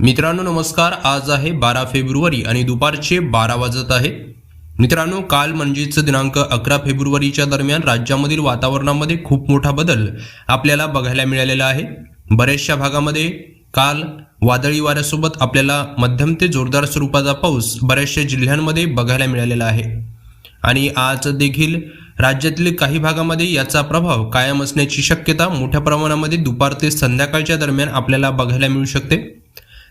मित्रांनो नमस्कार. आज आहे बारा फेब्रुवारी आणि दुपारचे बारा वाजत आहे. मित्रांनो काल म्हणजेच दिनांक अकरा फेब्रुवारीच्या दरम्यान राज्यामधील वातावरणामध्ये खूप मोठा बदल आपल्याला बघायला मिळालेला आहे. बऱ्याचशा भागामध्ये काल वादळी वाऱ्यासोबत आपल्याला मध्यम ते जोरदार स्वरूपाचा पाऊस बऱ्याचशा जिल्ह्यांमध्ये बघायला मिळालेला आहे. आणि आज देखील राज्यातील काही भागामध्ये याचा प्रभाव कायम असण्याची शक्यता मोठ्या प्रमाणामध्ये दुपार ते संध्याकाळच्या दरम्यान आपल्याला बघायला मिळू शकते.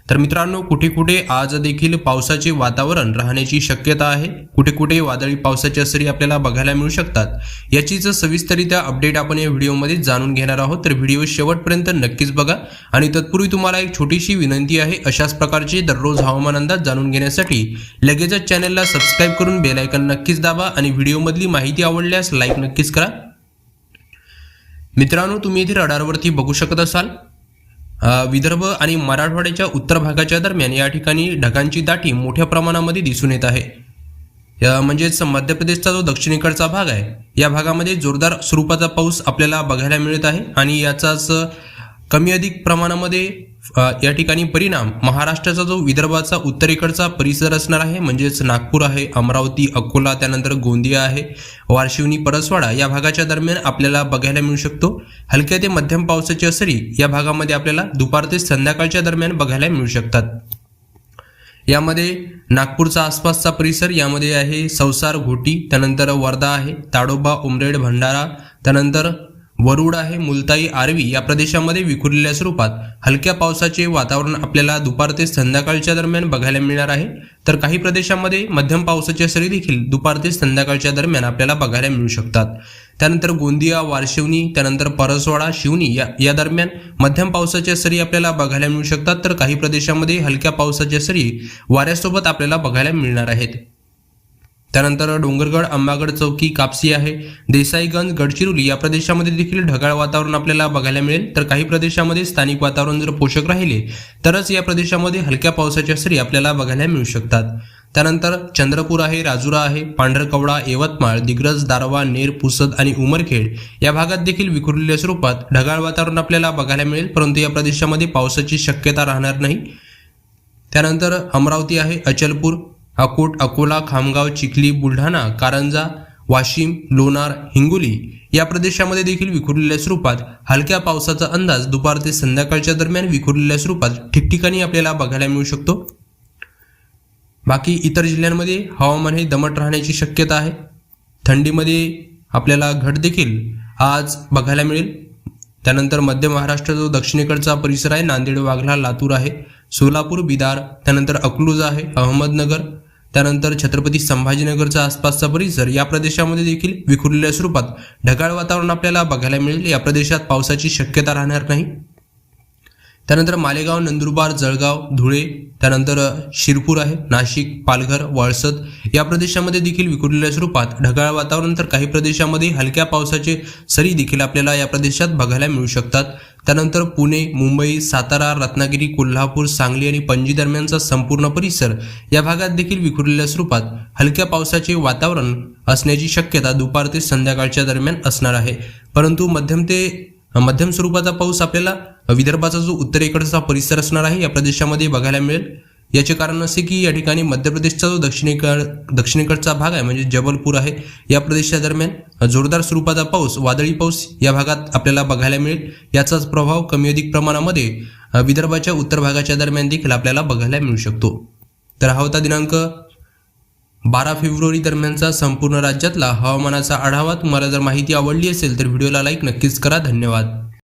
तर मित्रांनो कुठे कुठे आज देखील पावसाचे वातावरण राहण्याची शक्यता आहे? कुठे कुठे वादळी पावसाच्या सरी आपल्याला बघायला मिळू शकतात? याचीच सविस्तरित्या अपडेट आपण या व्हिडिओमध्ये जाणून घेणार आहोत. तर व्हिडिओ शेवटपर्यंत नक्कीच बघा. आणि तत्पूर्वी तुम्हाला एक छोटीशी विनंती आहे अशाच प्रकारचे दररोज हवामान अंदाज जाणून घेण्यासाठी लगेचच चॅनलला सबस्क्राईब करून बेलायकन नक्कीच दाबा आणि व्हिडिओमधली माहिती आवडल्यास लाईक नक्कीच करा. मित्रांनो तुम्ही इथे रडारवरती बघू शकत असाल. विदर्भ आणि मराठवाड्याच्या उत्तर भागाच्या दरम्यान या ठिकाणी ढगांची दाटी मोठ्या प्रमाणामध्ये दिसून येत आहे. या म्हणजेच मध्य प्रदेशचा जो दक्षिणेकडचा भाग आहे या भागामध्ये जोरदार स्वरूपाचा पाऊस आपल्याला बघायला मिळत आहे आणि याचाच कमी अधिक प्रमाणामध्ये या ठिकाणी परिणाम महाराष्ट्राचा जो विदर्भाचा उत्तरेकडचा परिसर असणार आहे म्हणजेच नागपूर आहे अमरावती अकोला त्यानंतर गोंदिया आहे वारशिवनी परसवाडा या भागाच्या दरम्यान आपल्याला बघायला मिळू शकतो. हलक्या ते मध्यम पावसाची सरी या भागामध्ये आपल्याला दुपार ते संध्याकाळच्या दरम्यान बघायला मिळू शकतात. यामध्ये नागपूरचा आसपासचा परिसर यामध्ये आहे संसार घोटी त्यानंतर वर्धा आहे ताडोबा उमरेड भंडारा त्यानंतर वरुड आहे मुलताई आर्वी या प्रदेशामध्ये विखुरलेल्या स्वरूपात हलक्या पावसाचे वातावरण आपल्याला दुपार ते संध्याकाळच्या दरम्यान बघायला मिळणार आहे. तर काही प्रदेशामध्ये मध्यम पावसाच्या सरी देखील दुपार ते संध्याकाळच्या दरम्यान आपल्याला बघायला मिळू शकतात. त्यानंतर गोंदिया वारशिवनी त्यानंतर परसवाडा शिवनी या या दरम्यान मध्यम पावसाच्या सरी आपल्याला बघायला मिळू शकतात. तर काही प्रदेशामध्ये हलक्या पावसाच्या सरी वाऱ्यासोबत आपल्याला बघायला मिळणार आहेत. त्यानंतर डोंगरगड अंबागड चौकी कापसी आहे. देसाईगंज गडचिरोली या प्रदेशामध्ये देखील ढगाळ वातावरण आपल्याला बघायला मिळेल. तर काही प्रदेशामध्ये स्थानिक वातावरण जर पोषक राहिले तरच या प्रदेशामध्ये हलक्या पावसाच्या सरी आपल्याला बघायला मिळू शकतात. त्यानंतर चंद्रपूर आहे राजुरा आहे पांढरकवडा यवतमाळ दिग्रज दारवा नेर पुसद आणि उमरखेड या भागात देखील विखुरलेल्या स्वरूपात ढगाळ वातावरण आपल्याला बघायला मिळेल परंतु या प्रदेशामध्ये पावसाची शक्यता राहणार नाही. त्यानंतर अमरावती आहे अचलपूर अकोट अकोला खामगाव चिखली बुलढाणा कारंजा वाशिम लोणार हिंगोली या प्रदेशामध्ये देखील विखुरलेल्या स्वरूपात हलक्या पावसाचा अंदाज दुपार ते संध्याकाळच्या दरम्यान विखुरलेल्या स्वरूपात ठिकठिकाणी आपल्याला बघायला मिळू शकतो. बाकी इतर जिल्ह्यांमध्ये हवामान हे दमट राहण्याची शक्यता आहे. थंडीमध्ये आपल्याला घट देखील आज बघायला मिळेल. त्यानंतर मध्य महाराष्ट्र जो दक्षिणेकडचा परिसर आहे. नांदेड वाघला लातूर आहे. सोलापूर बिदार त्यानंतर अकलूज आहे. अहमदनगर त्यानंतर छत्रपती संभाजीनगरचा आसपासचा परिसर या प्रदेशामध्ये देखील विखुरलेल्या स्वरूपात ढगाळ वातावरण आपल्याला बघायला मिळेल. या प्रदेशात पावसाची शक्यता राहणार नाही. त्यानंतर मालेगाव नंदुरबार जळगाव धुळे त्यानंतर शिरपूर आहे नाशिक पालघर वळसद. या प्रदेशामध्ये देखील विखुरलेल्या स्वरूपात ढगाळ वातावरण तर काही प्रदेशामध्ये हलक्या पावसाचे सरी देखील आपल्याला या प्रदेशात बघायला मिळू शकतात. त्यानंतर पुणे मुंबई सातारा रत्नागिरी कोल्हापूर सांगली आणि पणजी दरम्यानचा संपूर्ण परिसर या भागात देखील विखुरलेल्या स्वरूपात हलक्या पावसाचे वातावरण असण्याची शक्यता दुपार ते संध्याकाळच्या दरम्यान असणार आहे. परंतु मध्यम ते मध्यम स्वरूपाचा पाऊस आपल्याला विदर्भाचा जो उत्तरेकडचा परिसर असणार आहे या प्रदेशामध्ये बघायला मिळेल. याचे कारण असे की या ठिकाणी मध्य प्रदेशचा जो दक्षिणेकड दक्षिणेकडचा भाग आहे म्हणजे जबलपूर आहे या प्रदेशा दरम्यान जोरदार स्वरूपाचा पाऊस वादळी पाऊस या भागात आपल्याला बघायला मिळेल. याचाच प्रभाव कमी अधिक प्रमाणामध्ये विदर्भाच्या उत्तर भागाच्या दरम्यान देखील आपल्याला बघायला मिळू शकतो. तर हा होता दिनांक बारा फेब्रुवारी दरम्यानचा संपूर्ण राज्यातला हवामानाचा आढावा तुम्हाला जर माहिती आवडली असेल तर व्हिडिओला लाईक नक्कीच करा. धन्यवाद.